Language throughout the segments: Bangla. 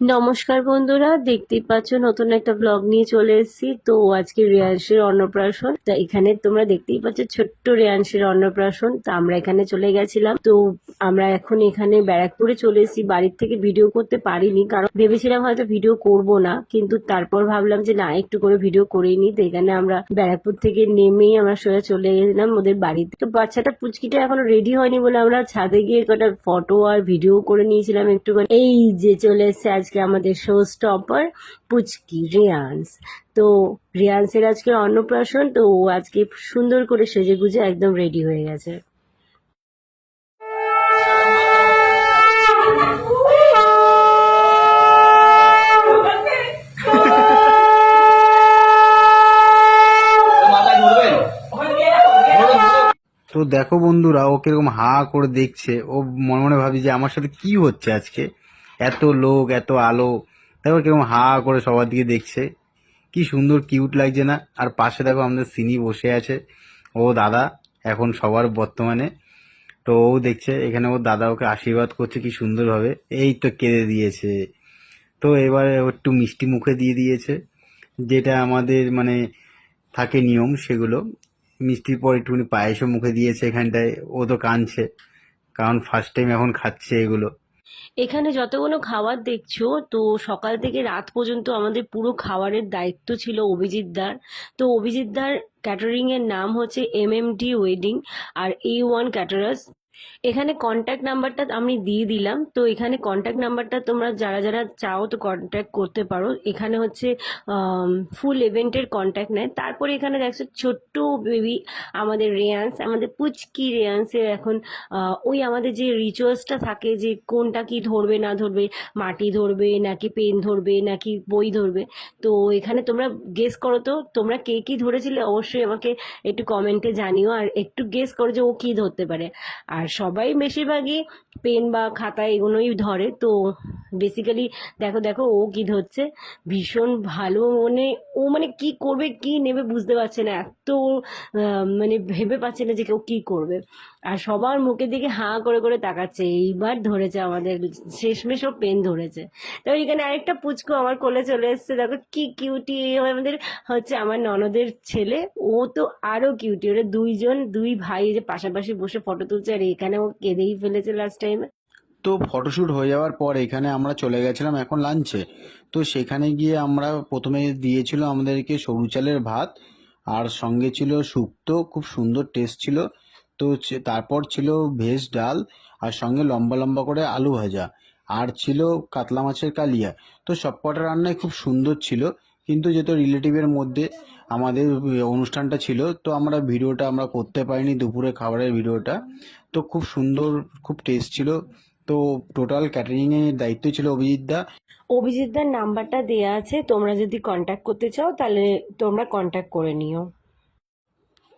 নমস্কার বন্ধুরা, দেখতেই পাচ্ছ নতুন একটা ব্লগ নিয়ে চলে এসেছি। তো আজকে রিয়াংশের অন্নপ্রাশন, তা এখানে তোমরা দেখতেই পাচ্ছ ছোট্ট রিয়াংশের অন্নপ্রাশন। তা আমরা এখানে চলে গেছিলাম। তো আমরা এখন এখানে ব্যারাকপুরে চলে এসেছি। বাড়ির থেকে ভিডিও করতে পারিনি, কারণ ভেবেছিলাম হয়তো ভিডিও করব না, কিন্তু তারপর ভাবলাম যে না, একটু করে ভিডিও করেই নি তো এখানে আমরা ব্যারাকপুর থেকে নেমেই আমরা সোজা চলে গেলাম ওদের বাড়িতে। তো বাচ্চাটা পুচকিটা এখনও রেডি হয়নি বলে আমরা ছাদে গিয়ে কটা ফটো আর ভিডিও করে নিয়েছিলাম একটু এই যে চলে এসেছে আজকে আমাদের শো স্টপার পুচকি রিয়ান্স। তো রিয়ান্সের আজকে অন্নপ্রাশন, তো ও আজকে সুন্দর করে সেজে গুজে একদম রেডি হয়ে গেছে। তো দেখো বন্ধুরা, ও কীরকম হা করে দেখছে। ও মনে মনে ভাবি যে আমার সাথে কি হচ্ছে আজকে? এত লোক, এত আলো। দেখো কীরকম হা করে সবার দিকে দেখছে। কি সুন্দর কিউট লাগছে না? আর পাশে দেখো আমাদের সিনি বসে আছে। ও দাদা, এখন সবার বর্তমানে। তো ও দেখছে, এখানে ওর দাদা ওকে আশীর্বাদ করছে কি সুন্দরভাবে। এই তো কেঁদে দিয়েছে। তো এবারে একটু মিষ্টি মুখে দিয়ে দিয়েছে। যেটা আমাদের মানে থাকে নিয়ম সেগুলো। মিষ্টির পর একটুখানি পায়েসও মুখে দিয়েছে এখানটায়। ও তো কাঁদছে। কারণ ফার্স্ট টাইম এখন খাচ্ছে এগুলো। এখানে যতগুলো খাবার দেখছ, তো সকাল থেকে রাত পর্যন্ত আমাদের পুরো খাবারের দায়িত্ব ছিল অভিজিৎদার তো অভিজিৎদার ক্যাটারিং এর নাম হচ্ছে এম এম ডি ওয়েডিং আর এ ওয়ান ক্যাটারার্স এখানে কন্ট্যাক্ট নাম্বারটা আমি দিয়ে দিলাম। তো এখানে কন্ট্যাক্ট নাম্বারটা তোমরা যারা যারা চাও তো কন্ট্যাক্ট করতে পারো। এখানে হচ্ছে ফুল ইভেন্টের কন্ট্যাক্ট নেয়। তারপরে এখানে দেখছ ছোট্ট বেবি আমাদের রেয়ান্স, আমাদের পুচকি রেয়ান্সের এখন ওই আমাদের যে রিচুয়ালসটা থাকে যে কোনটা কি ধরবে, না ধরবে, মাটি ধরবে, নাকি পেন ধরবে, নাকি বই ধরবে। তো এখানে তোমরা গেস করো তো, তোমরা কে কি ধরেছিলে অবশ্যই আমাকে একটু কমেন্টে জানিও। আর একটু গেস করো যে ও কি ধরতে পারে। আর সবাই বেশিরভাগই পেন বা খাতা এগুলোই ধরে। তো বেসিক্যালি দেখো দেখো ও কী ধরছে। ভীষণ ভালো মনে ও মানে কি করবে, কি নেবে বুঝতে পারছে না। এত মানে ভেবে পাচ্ছে না যে কেউ কী করবে। আর সবার মুখের দিকে হাঁ করে করে তাকাচ্ছে। এইবার ধরেছে আমাদের, শেষমেশ ও পেন ধরেছে। তারপর এখানে আরেকটা পুচকু আমার কোলে চলে এসছে। দেখো কি কিউটি আমাদের হচ্ছে আমার ননদের ছেলে। ও তো আরও কিউটি ওরা দুইজন, দুই ভাই যে পাশাপাশি বসে ফটো তুলছে আর এখানে ও কেঁদেই ফেলেছে লাস্ট টাইমে তো ফটোশ্যুট হয়ে যাওয়ার পর এখানে আমরা চলে গেছিলাম এখন লাঞ্চে তো সেখানে গিয়ে আমরা প্রথমে দিয়েছিল আমাদেরকে সরু চালের ভাত, আর সঙ্গে ছিল শুক্তো খুব সুন্দর টেস্ট ছিল। তো তারপর ছিল ভেজ ডাল আর সঙ্গে লম্বা লম্বা করে আলু ভাজা। আর ছিল কাতলা মাছের কালিয়া। তো সবকটা রান্নাই খুব সুন্দর ছিল। কিন্তু যেহেতু রিলেটিভের মধ্যে আমাদের অনুষ্ঠানটা ছিল, তো আমরা ভিডিওটা আমরা করতে পারিনি দুপুরে খাবারের ভিডিওটা। তো খুব সুন্দর, খুব টেস্ট ছিল। তো টোটাল ক্যাটারিং এর দায়িত্ব ছিল অভিজিৎ দা। অভিজিৎদার নাম্বারটা দেয়া আছে। তোমরা যদি কন্ট্যাক্ট করতে চাও, তাহলে তোমরা কন্ট্যাক্ট করে নিও।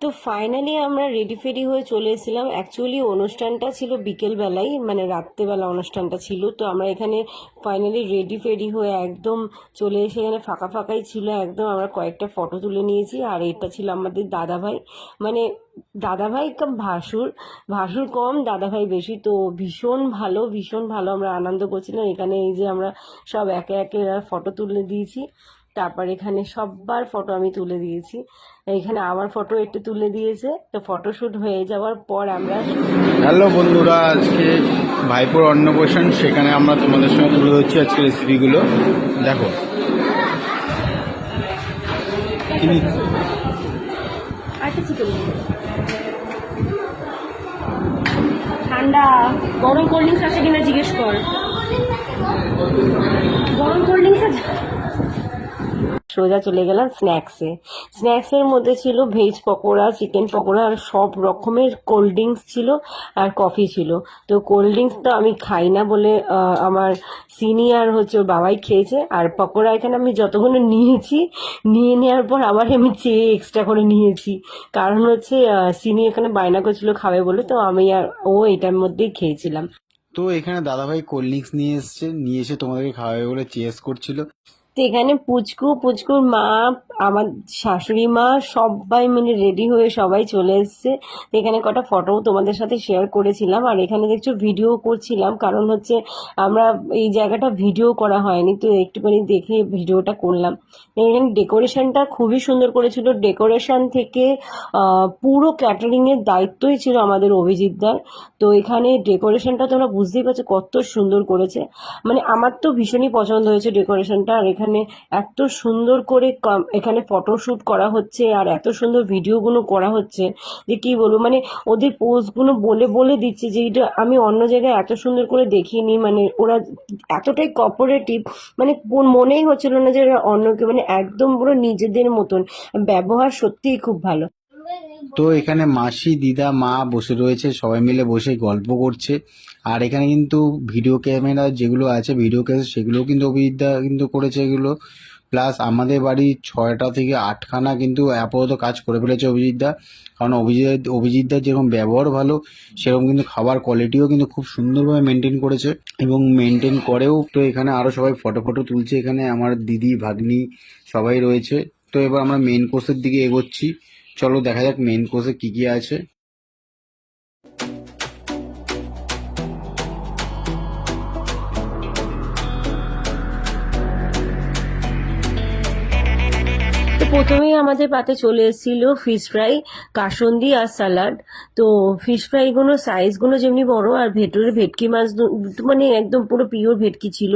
তো ফাইনালি আমরা রেডি ফেডি হয়ে চলে এসেছিলাম। অ্যাকচুয়ালি অনুষ্ঠানটা ছিল বিকেলবেলায় মানে রাত্রেবেলা অনুষ্ঠানটা ছিল। তো আমরা এখানে ফাইনালি রেডি ফেডি হয়ে একদম চলে এসে এখানে ফাঁকা ফাঁকাই ছিল। একদম আমরা কয়েকটা ফটো তুলে নিয়েছি। আর এটা ছিল আমাদের দাদাভাই। মানে দাদাভাই কম ভাসুর ভাসুর কম, দাদাভাই বেশি। তো ভীষণ ভালো ভীষণ ভালো আমরা আনন্দ করছিলাম। এখানে এই যে আমরা সব একে একে ফটো তুলে দিয়েছি। তারপর এখানে সবার ফটো আমি তুলে দিয়েছি। এখানে আমার ফটো একটু তুলে দিয়েছে। তো ফটোশ্যুট হয়ে যাওয়ার পর আমরা হ্যালো বন্ধুরা আজকে ভাইপোর অন্নপ্রাশন সেখানে আমরা তোমাদের সঙ্গে তুলে ধরছি আজকে রেসিপিগুলো দেখো। ঠান্ডা। গরম কোল্ড ড্রিঙ্কস আছে কিনা জিজ্ঞেস কর। গরম কোল্ড ড্রিঙ্কস আছে সোজা চলে গেলাম স্ন্যাক্সে স্ন্যাক্সের মধ্যে ছিল ভেজ পকোড়া চিকেন পকোড়া আর সব রকমের কোল্ড ড্রিঙ্কস ছিল আর কফি ছিল। তো কোল্ড ড্রিঙ্কস তো আমি খাই না বলে আমার সিনিয়র হচ্ছে ওর বাবাই খেয়েছে। আর পকোড়া এখানে আমি যতগুলো নিয়েছি, নিয়ে নেওয়ার পর আবার আমি চেয়ে এক্সট্রা করে নিয়েছি। কারণ হচ্ছে সিনি এখানে বায়না করছিল খাবে বলে, তো আমি আর ও এটার মধ্যেই খেয়েছিলাম। তো এখানে দাদাভাই কোল্ড ড্রিঙ্কস নিয়ে এসছে, নিয়ে এসে তোমাদেরকে খাওয়াবে বলে চেস করছিল। তো এখানে পুচকু, পুচকুর মা, আমার শাশুড়ি মা সবাই মিলে রেডি হয়ে সবাই চলে এসছে। এখানে কটা ফটোও তোমাদের সাথে শেয়ার করেছিলাম। আর এখানে দেখছ ভিডিও করছিলাম। কারণ হচ্ছে আমরা এই জায়গাটা ভিডিও করা হয়নি। তো একটুখানি দেখে ভিডিওটা করলাম। এখানে ডেকোরেশনটা খুবই সুন্দর করেছিল। ডেকোরেশন থেকে পুরো ক্যাটারিংয়ের দায়িত্বই ছিল আমাদের অভিজিৎদার তো এখানে ডেকোরেশনটা তোমরা বুঝতেই পারছ কত সুন্দর করেছে। মানে আমার তো ভীষণই পছন্দ হয়েছে ডেকোরেশনটা আর এখানে এত সুন্দর করে এখানে ফটোশ্যুট করা হচ্ছে আর এত সুন্দর ভিডিওগুলো করা হচ্ছে যে কি বলব? মানে ওদের পোস্টগুলো বলে বলে দিচ্ছে যে এটা আমি অন্য জায়গায় এত সুন্দর করে দেখিনি। মানে ওরা এতটাই কপারেটিভ মানে মনেই হচ্ছিল না যে ওরা অন্যকে মানে একদম পুরো নিজেদের মতন। ব্যবহার সত্যিই খুব ভালো। তো এখানে মাসি, দিদা, মা বসে রয়েছে, সবাই মিলে বসে গল্প করছে। আর এখানে কিন্তু ভিডিও ক্যামেরা যেগুলো আছে ভিডিও ক্যামেরা সেগুলোও কিন্তু অভিজিৎদা কিন্তু করেছে এগুলো। প্লাস আমাদের বাড়ি ছয়টা থেকে আটখানা কিন্তু আপাতত কাজ করে ফেলেছে অভিজিৎদা। কারণ অভিজিৎ, অভিজিৎদার যেরকম ব্যবহার ভালো, সেরকম কিন্তু খাবার কোয়ালিটিও কিন্তু খুব সুন্দরভাবে মেনটেন করেছে। এবং মেনটেন করেও তো এখানে আরও সবাই ফটো ফটো তুলছে। এখানে আমার দিদি, ভাগ্নি সবাই রয়েছে। তো এবার আমরা মেন কোর্সের দিকে এগোচ্ছি। চলো দেখা যাক মেন কোর্সে কী কী আছে। প্রথমেই আমাদের পাতে চলে এসেছিল ফিশ ফ্রাই কাসন্দি আর স্যালাড তো ফিশ ফ্রাইগুলো সাইজগুলো যেমনি বড় আর ভেতরে ভেটকি মাছ মানে একদম পুরো পিওর ভেটকি ছিল।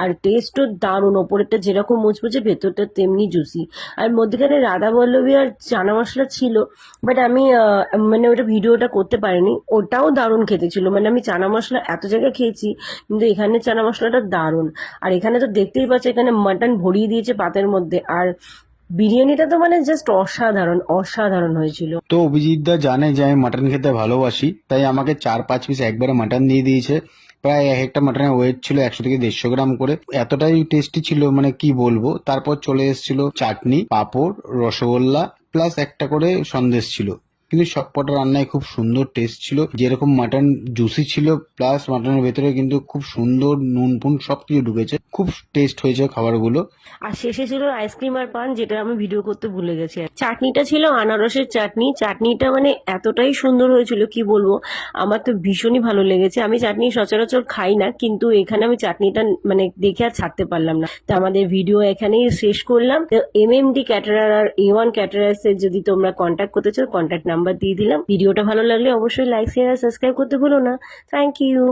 আর টেস্টও দারুণ, ওপরেরটা যেরকম মুচমুচে, ভেতরটা তেমনি জুসি আর মধ্যেখানে রাধা বল্লভী আর চানা মশলা ছিল বাট আমি মানে ওটা ভিডিওটা করতে পারিনি। ওটাও দারুণ খেতে ছিল মানে আমি চানা মশলা এত জায়গায় খেয়েছি, কিন্তু এখানে চানা মশলাটা দারুণ। আর এখানে তো দেখতেই পাচ্ছ, এখানে মাটন ভরিয়ে দিয়েছে পাতের মধ্যে। আর বিরিয়ানিটা তো মানে জাস্ট অসাধারণ অসাধারণ হয়েছিল। তো অভিজিৎ দা জানে যে আমি মাটন খেতে ভালোবাসি, তাই আমাকে চার পাঁচ পিস একবারে মাটন দিয়ে দিয়েছে। প্রায় এক একটা মাটনের ওয়েট ছিল একশো থেকে দেড়শো গ্রাম করে। এতটাই টেস্টি ছিল মানে কি বলব? তারপর চলে এসেছিল চাটনি, পাঁপড়, রসগোল্লা প্লাস একটা করে সন্দেশ ছিল। কিন্তু সবকটা রান্নায় খুব সুন্দর টেস্ট ছিল। যেরকম মাটন জুসি ছিল প্লাস মাটনের ভেতরে কিন্তু খুব সুন্দর নুন ফুন সবকিছু ঢুকেছে। খুব টেস্ট হয়েছে খাবারগুলো। আর শেষে ছিল আইসক্রিম আর পান, যেটা আমি ভিডিও করতে ভুলে গেছি। চাটনিটা ছিল আনারসের চাটনি। চাটনিটা মানে এতটাই সুন্দর হয়েছিল, কি বলব? আমার তো ভীষণই ভালো লেগেছে। আমি চাটনি সচরাচর খাই না, কিন্তু এখানে আমি চাটনিটা মানে দেখে আর ছাড়তে পারলাম না। তো আমাদের ভিডিও এখানেই শেষ করলাম। এম এম ডি ক্যাটারার আর এ ওয়ান ক্যাটারার্স যদি তোমরা কন্ট্যাক্ট করতে চাও কন্ট্যাক্ট নাম্বার দিয়ে দিলাম। ভিডিওটা ভালো লাগলে অবশ্যই লাইক শেয়ার আর সাবস্ক্রাইব করতে ভুলো না। Thank you